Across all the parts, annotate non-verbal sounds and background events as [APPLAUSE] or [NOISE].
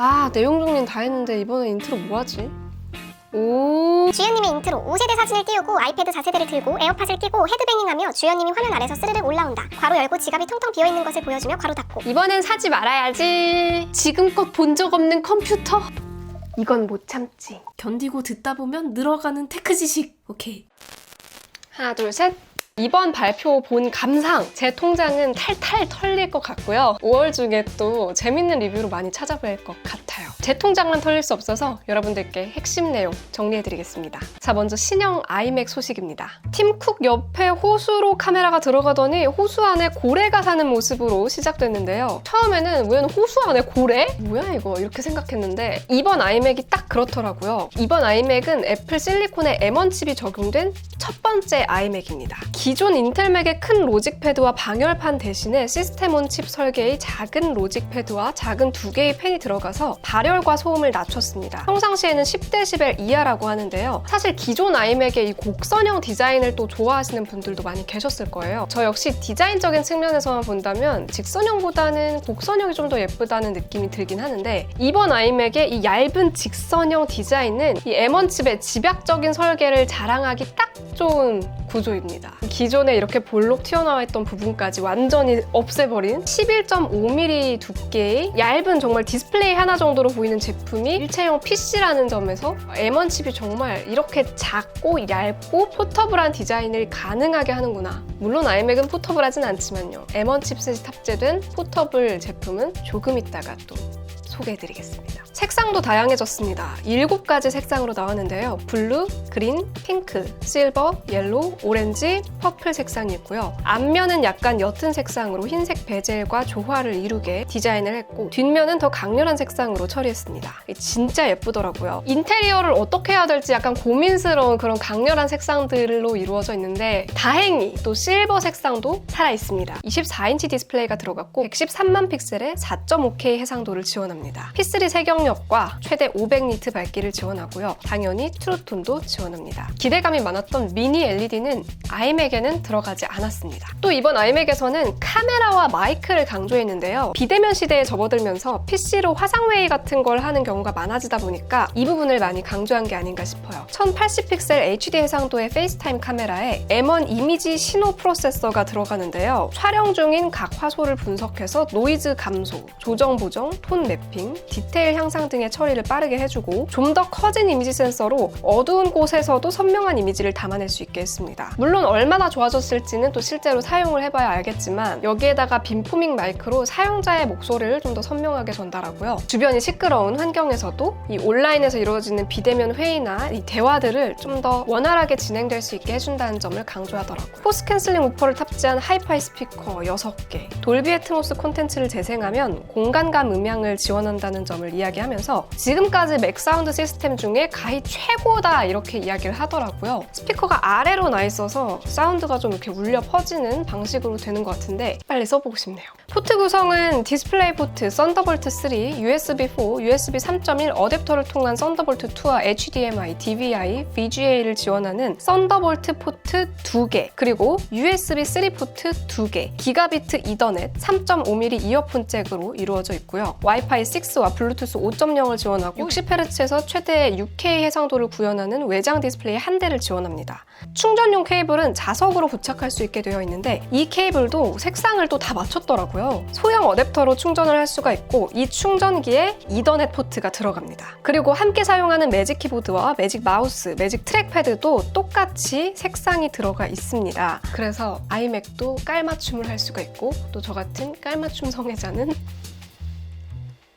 아 내용 정리는 다 했는데 이번에 인트로 뭐하지? 오 주연님의 인트로 5세대 사진을 띄우고 아이패드 4세대를 들고 에어팟을 끼고 헤드뱅잉하며 주연님이 화면 아래서 스르륵 올라온다. 괄호 열고 지갑이 텅텅 비어있는 것을 보여주며 괄호 닫고 이번엔 사지 말아야지 지금껏 본 적 없는 컴퓨터 이건 못 참지 견디고 듣다 보면 늘어가는 테크 지식. 오케이. 하나 둘셋 이번 발표 본 감상 제 통장은 탈탈 털릴 것 같고요. 5월 중에 또 재밌는 리뷰로 많이 찾아뵐 것 같아요. 제 통장만 털릴 수 없어서 여러분들께 핵심 내용 정리해드리겠습니다. 자 먼저 신형 아이맥 소식입니다. 팀쿡 옆에 호수로 카메라가 들어가더니 호수 안에 고래가 사는 모습으로 시작됐는데요. 처음에는 웬 호수 안에 고래? 뭐야 이거? 이렇게 생각했는데 이번 아이맥이 딱 그렇더라고요. 이번 아이맥은 애플 실리콘의 M1 칩이 적용된 첫 번째 아이맥입니다. 기존 인텔맥의 큰 로직패드와 방열판 대신에 시스템 온 칩 설계의 작은 로직패드와 작은 두 개의 펜이 들어가서 발열과 소음을 낮췄습니다. 평상시에는 10dB 이하라고 하는데요. 사실 기존 아이맥의 이 곡선형 디자인을 또 좋아하시는 분들도 많이 계셨을 거예요. 저 역시 디자인적인 측면에서만 본다면 직선형보다는 곡선형이 좀 더 예쁘다는 느낌이 들긴 하는데 이번 아이맥의 이 얇은 직선형 디자인은 이 M1 칩의 집약적인 설계를 자랑하기 딱 좋은 구조입니다. 기존에 이렇게 볼록 튀어나와 있던 부분까지 완전히 없애버린 11.5mm 두께의 얇은 정말 디스플레이 하나 정도로 보이는 제품이 일체형 PC라는 점에서 M1 칩이 정말 이렇게 작고 얇고 포터블한 디자인을 가능하게 하는구나. 물론 아이맥은 포터블하진 않지만요. M1 칩셋이 탑재된 포터블 제품은 조금 있다가 또 소개해드리겠습니다. 색상도 다양해졌습니다. 7가지 색상으로 나왔는데요. 블루, 그린, 핑크, 실버, 옐로우, 오렌지, 퍼플 색상이 있고요. 앞면은 약간 옅은 색상으로 흰색 베젤과 조화를 이루게 디자인을 했고 뒷면은 더 강렬한 색상으로 처리했습니다. 진짜 예쁘더라고요. 인테리어를 어떻게 해야 될지 약간 고민스러운 그런 강렬한 색상들로 이루어져 있는데 다행히 또 실버 색상도 살아 있습니다. 24인치 디스플레이가 들어갔고 113만 픽셀의 4.5K 해상도를 지원합니다. P3 색영역과 최대 500니트 밝기를 지원하고요. 당연히 트루톤도 지원합니다. 기대감이 많았던 미니 LED는 아이맥에는 들어가지 않았습니다. 또 이번 아이맥에서는 카메라와 마이크를 강조했는데요. 비대면 시대에 접어들면서 PC로 화상회의 같은 걸 하는 경우가 많아지다 보니까 이 부분을 많이 강조한 게 아닌가 싶어요. 1080픽셀 HD 해상도의 페이스타임 카메라에 M1 이미지 신호 프로세서가 들어가는데요. 촬영 중인 각 화소를 분석해서 노이즈 감소, 조정 보정, 톤 매핑, 디테일 향상 등의 처리를 빠르게 해주고 좀 더 커진 이미지 센서로 어두운 곳에서도 선명한 이미지를 담아낼 수 있게 했습니다. 물론 얼마나 좋아졌을지는 또 실제로 사용을 해봐야 알겠지만 여기에다가 빔포밍 마이크로 사용자의 목소리를 좀 더 선명하게 전달하고요. 주변이 시끄러운 환경에서도 이 온라인에서 이루어지는 비대면 회의나 이 대화들을 좀 더 원활하게 진행될 수 있게 해준다는 점을 강조하더라고요. 포스 캔슬링 우퍼를 탑재한 하이파이 스피커 6개, 돌비 애트모스 콘텐츠를 재생하면 공간감 음향을 지원 한다는 점을 이야기하면서 지금까지 맥 사운드 시스템 중에 가히 최고다 이렇게 이야기를 하더라고요. 스피커가 아래로 나 있어서 사운드가 좀 이렇게 울려 퍼지는 방식으로 되는 것 같은데 빨리 써보고 싶네요. 포트 구성은 디스플레이 포트 썬더볼트 3, USB 4, USB 3.1 어댑터를 통한 썬더볼트 2와 HDMI, DVI, VGA를 지원하는 썬더볼트 포트 2개, 그리고 USB 3 포트 2개, 기가비트 이더넷 3.5mm 이어폰 잭으로 이루어져 있고요. 와이파이 6와 블루투스 5.0을 지원하고 60Hz에서 최대 6K 해상도를 구현하는 외장 디스플레이 한 대를 지원합니다. 충전용 케이블은 자석으로 부착할 수 있게 되어 있는데 이 케이블도 색상을 또 다 맞췄더라고요. 소형 어댑터로 충전을 할 수가 있고 이 충전기에 이더넷 포트가 들어갑니다. 그리고 함께 사용하는 매직 키보드와 매직 마우스, 매직 트랙패드도 똑같이 색상이 들어가 있습니다. 그래서 아이맥도 깔맞춤을 할 수가 있고 또 저 같은 깔맞춤 성애자는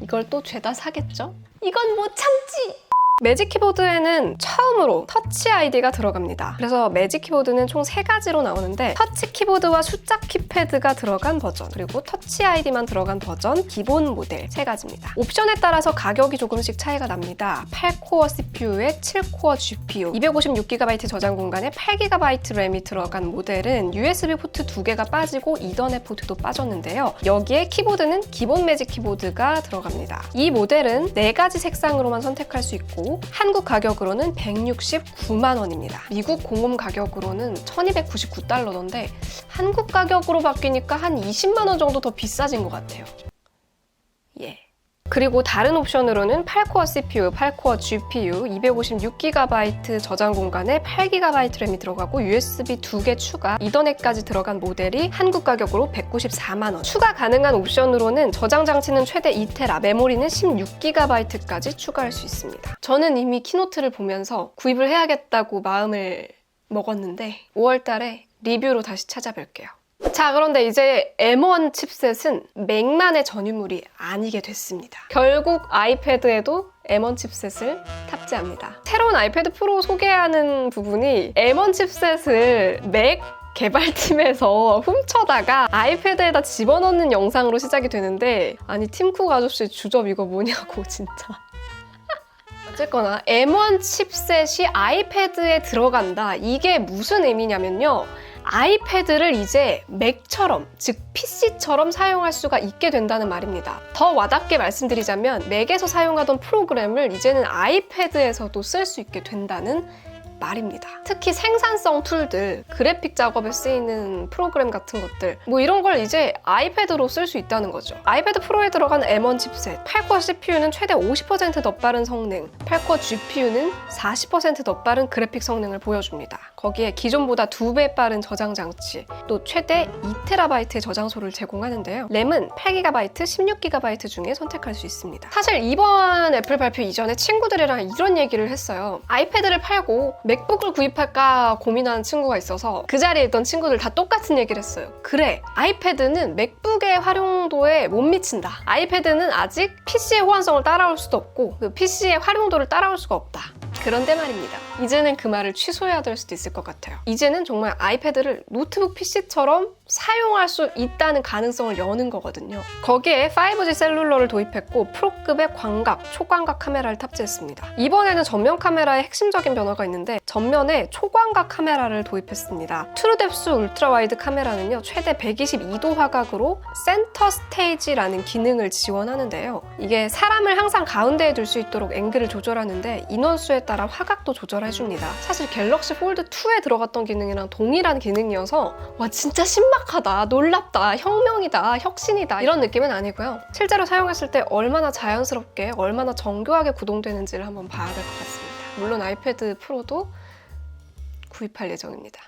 이걸 또 죄다 사겠죠? 이건 못 참지! 매직 키보드에는 처음으로 터치 아이디가 들어갑니다. 그래서 매직 키보드는 총 세가지로 나오는데 터치 키보드와 숫자 키패드가 들어간 버전, 그리고 터치 아이디만 들어간 버전, 기본 모델 세가지입니다 옵션에 따라서 가격이 조금씩 차이가 납니다. 8코어 CPU에 7코어 GPU, 256GB 저장 공간에 8GB 램이 들어간 모델은 USB 포트 두개가 빠지고 이더넷 포트도 빠졌는데요. 여기에 키보드는 기본 매직 키보드가 들어갑니다. 이 모델은 네가지 색상으로만 선택할 수 있고 한국 가격으로는 169만 원입니다. 미국 공홈 가격으로는 1299달러던데 한국 가격으로 바뀌니까 한 20만 원 정도 더 비싸진 것 같아요. 예. 그리고 다른 옵션으로는 8코어 CPU, 8코어 GPU, 256GB 저장 공간에 8GB 램이 들어가고 USB 2개 추가, 이더넷까지 들어간 모델이 한국 가격으로 194만 원. 추가 가능한 옵션으로는 저장 장치는 최대 2테라, 메모리는 16GB까지 추가할 수 있습니다. 저는 이미 키노트를 보면서 구입을 해야겠다고 마음을 먹었는데 5월 달에 리뷰로 다시 찾아뵐게요. 자, 그런데 이제 M1 칩셋은 맥만의 전유물이 아니게 됐습니다. 결국 아이패드에도 M1 칩셋을 탑재합니다. 새로운 아이패드 프로 소개하는 부분이 M1 칩셋을 맥 개발팀에서 훔쳐다가 아이패드에다 집어넣는 영상으로 시작이 되는데 아니 팀쿡 아저씨 주접 이거 뭐냐고 [LAUGHS] 진짜 어쨌거나 M1 칩셋이 아이패드에 들어간다 이게 무슨 의미냐면요 아이패드를 이제 맥처럼, 즉 PC처럼 사용할 수가 있게 된다는 말입니다. 더 와닿게 말씀드리자면 맥에서 사용하던 프로그램을 이제는 아이패드에서도 쓸 수 있게 된다는 말입니다. 특히 생산성 툴들, 그래픽 작업에 쓰이는 프로그램 같은 것들, 뭐 이런 걸 이제 아이패드로 쓸 수 있다는 거죠. 아이패드 프로에 들어간 M1 칩셋, 8코어 CPU는 최대 50%더 빠른 성능, 8코어 GPU는 40%더 빠른 그래픽 성능을 보여줍니다. 거기에 기존보다 2배 빠른 저장 장치, 또 최대 2TB의 저장소를 제공하는데요. 램은 8GB, 16GB 중에 선택할 수 있습니다. 사실 이번 애플 발표 이전에 친구들이랑 이런 얘기를 했어요. 아이패드를 팔고 맥북을 구입할까 고민하는 친구가 있어서 그 자리에 있던 친구들 다 똑같은 얘기를 했어요. 그래, 아이패드는 맥북의 활용도에 못 미친다. 아이패드는 아직 PC의 호환성을 따라올 수도 없고 그 PC의 활용도를 따라올 수가 없다. 그런데 말입니다. 이제는 그 말을 취소해야 될 수도 있을 것 같아요. 이제는 정말 아이패드를 노트북 PC처럼 사용할 수 있다는 가능성을 여는 거거든요. 거기에 5G 셀룰러를 도입했고 프로급의 광각, 초광각 카메라를 탑재했습니다. 이번에는 전면 카메라에 핵심적인 변화가 있는데 전면에 초광각 카메라를 도입했습니다. 트루뎁스 울트라 와이드 카메라는요 최대 122도 화각으로 센터 스테이지라는 기능을 지원하는데요. 이게 사람을 항상 가운데에 둘 수 있도록 앵글을 조절하는데 인원수에 따라 화각도 조절해줍니다. 사실 갤럭시 폴드 2에 들어갔던 기능이랑 동일한 기능이어서 와 진짜 신 박하다, 놀랍다, 혁명이다, 혁신이다 이런 느낌은 아니고요. 실제로 사용했을 때 얼마나 자연스럽게, 얼마나 정교하게 구동되는지를 한번 봐야 될 것 같습니다. 물론 아이패드 프로도 구입할 예정입니다.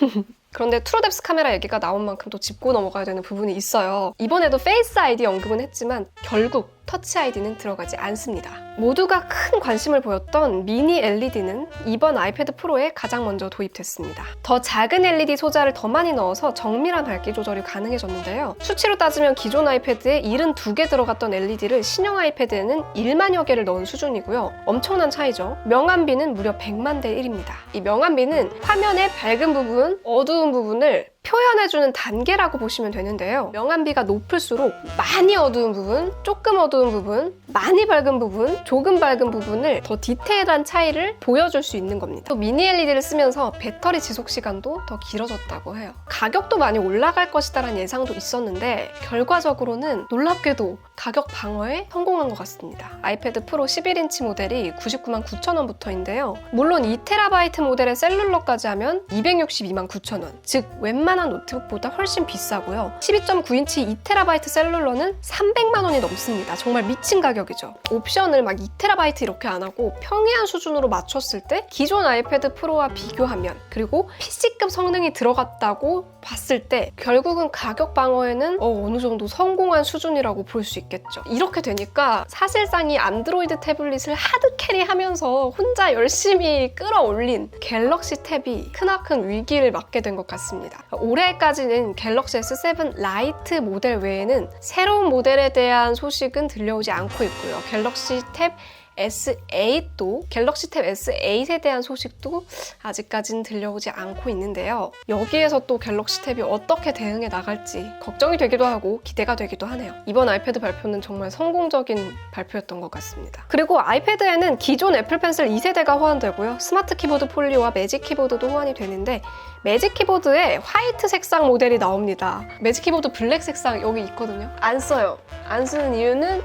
[LAUGHS] 그런데 트루뎁스 카메라 얘기가 나온 만큼 또 짚고 넘어가야 되는 부분이 있어요. 이번에도 페이스 아이디 언급은 했지만 결국 터치 아이디는 들어가지 않습니다. 모두가 큰 관심을 보였던 미니 LED는 이번 아이패드 프로에 가장 먼저 도입됐습니다. 더 작은 LED 소자를 더 많이 넣어서 정밀한 밝기 조절이 가능해졌는데요. 수치로 따지면 기존 아이패드에 72개 들어갔던 LED를 신형 아이패드에는 1만여 개를 넣은 수준이고요. 엄청난 차이죠. 명암비는 무려 100만 대 1입니다. 이 명암비는 화면의 밝은 부분, 어두운 부분을 표현해주는 단계라고 보시면 되는데요. 명암비가 높을수록 많이 어두운 부분, 조금 어두운 부분, 많이 밝은 부분, 조금 밝은 부분을 더 디테일한 차이를 보여줄 수 있는 겁니다. 또 미니 LED를 쓰면서 배터리 지속 시간도 더 길어졌다고 해요. 가격도 많이 올라갈 것이다라는 예상도 있었는데 결과적으로는 놀랍게도 가격 방어에 성공한 것 같습니다. 아이패드 프로 11인치 모델이 99만 9천 원부터인데요. 물론 2TB 모델의 셀룰러까지 하면 262만 9천 원, 즉 웬만 한 노트북보다 훨씬 비싸고요. 12.9인치 2TB 셀룰러는 300만 원이 넘습니다. 정말 미친 가격이죠. 옵션을 막 2TB 이렇게 안 하고 평이한 수준으로 맞췄을 때 기존 아이패드 프로와 비교하면 그리고 PC급 성능이 들어갔다고 봤을 때 결국은 가격 방어에는 어, 어느 정도 성공한 수준이라고 볼 수 있겠죠. 이렇게 되니까 사실상 이 안드로이드 태블릿을 하드 캐리하면서 혼자 열심히 끌어올린 갤럭시 탭이 크나큰 위기를 맞게 된 것 같습니다. 올해까지는 갤럭시 S7 라이트 모델 외에는 새로운 모델에 대한 소식은 들려오지 않고 있고요. 갤럭시 탭 S8도 갤럭시 탭 S8에 대한 소식도 아직까지는 들려오지 않고 있는데요. 여기에서 또 갤럭시 탭이 어떻게 대응해 나갈지 걱정이 되기도 하고 기대가 되기도 하네요. 이번 아이패드 발표는 정말 성공적인 발표였던 것 같습니다. 그리고 아이패드에는 기존 애플 펜슬 2세대가 호환되고요. 스마트 키보드 폴리오와 매직 키보드도 호환이 되는데 매직 키보드에 화이트 색상 모델이 나옵니다. 매직 키보드 블랙 색상 여기 있거든요. 안 써요. 안 쓰는 이유는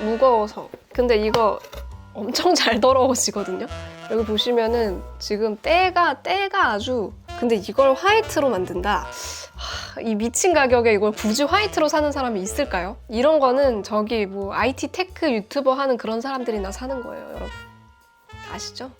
무거워서. 근데 이거 엄청 [LAUGHS] 잘 더러워지거든요. 여기 보시면은 지금 때가 때가 아주 근데 이걸 화이트로 만든다? 하, 이 미친 가격에 이걸 굳이 화이트로 사는 사람이 있을까요? 이런 거는 저기 뭐 IT 테크 유튜버 하는 그런 사람들이나 사는 거예요, 여러분. 아시죠?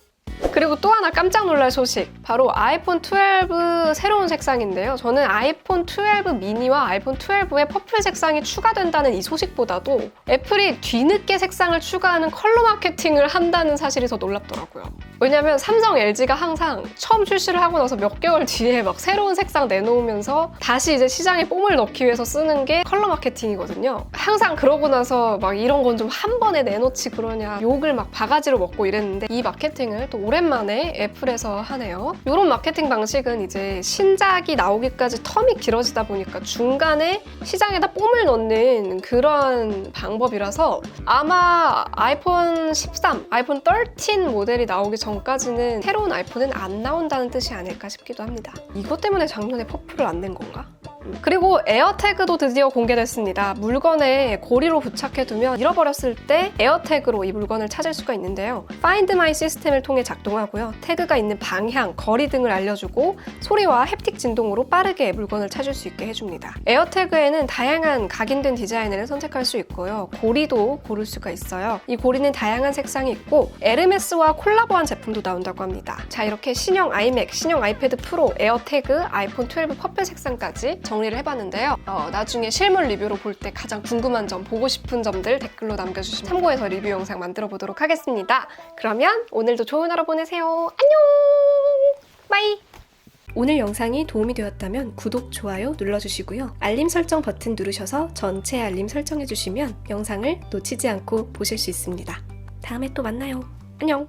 그리고 또 하나 깜짝 놀랄 소식. 바로 아이폰 12 새로운 색상인데요. 저는 아이폰 12 미니와 아이폰 12에 퍼플 색상이 추가된다는 이 소식보다도 애플이 뒤늦게 색상을 추가하는 컬러 마케팅을 한다는 사실이 더 놀랍더라고요. 왜냐면 삼성, LG가 항상 처음 출시를 하고 나서 몇 개월 뒤에 막 새로운 색상 내놓으면서 다시 이제 시장에 뽐을 넣기 위해서 쓰는 게 컬러 마케팅이거든요. 항상 그러고 나서 막 이런 건 좀 한 번에 내놓지 그러냐 욕을 막 바가지로 먹고 이랬는데 이 마케팅을 또 오랜만에 애플에서 하네요. 이런 마케팅 방식은 이제 신작이 나오기까지 텀이 길어지다 보니까 중간에 시장에다 뽐을 넣는 그런 방법이라서 아마 아이폰 13, 아이폰 13 모델이 나오기 전까지는 새로운 아이폰은 안 나온다는 뜻이 아닐까 싶기도 합니다. 이것 때문에 작년에 퍼플을 안 낸 건가? 음, 그리고 에어태그도 드디어 공개됐습니다. 물건에 고리로 부착해두면 잃어버렸을 때 에어태그로 이 물건을 찾을 수가 있는데요. Find My 시스템을 통해 작동하고요. 태그가 있는 방향, 거리 등을 알려주고 소리와 햅틱 진동으로 빠르게 물건을 찾을 수 있게 해줍니다. 에어태그에는 다양한 각인된 디자인을 선택할 수 있고요. 고리도 고를 수가 있어요. 이 고리는 다양한 색상이 있고 에르메스와 콜라보한 제품도 나온다고 합니다. 자 이렇게 신형 아이맥, 신형 아이패드 프로, 에어태그, 아이폰 12 퍼플 색상까지 정리를 해봤는데요. 어, 나중에 실물 리뷰로 볼 때 가장 궁금한 점, 보고 싶은 점들 댓글로 남겨주시면 참고해서 리뷰 영상 만들어 보도록 하겠습니다. 그러면 오늘도 좋은 하루 보내세요. 안녕! 바이! 오늘 영상이 도움이 되었다면 구독, 좋아요 눌러주시고요. 알림 설정 버튼 누르셔서 전체 알림 설정해주시면 영상을 놓치지 않고 보실 수 있습니다. 다음에 또 만나요. 안녕!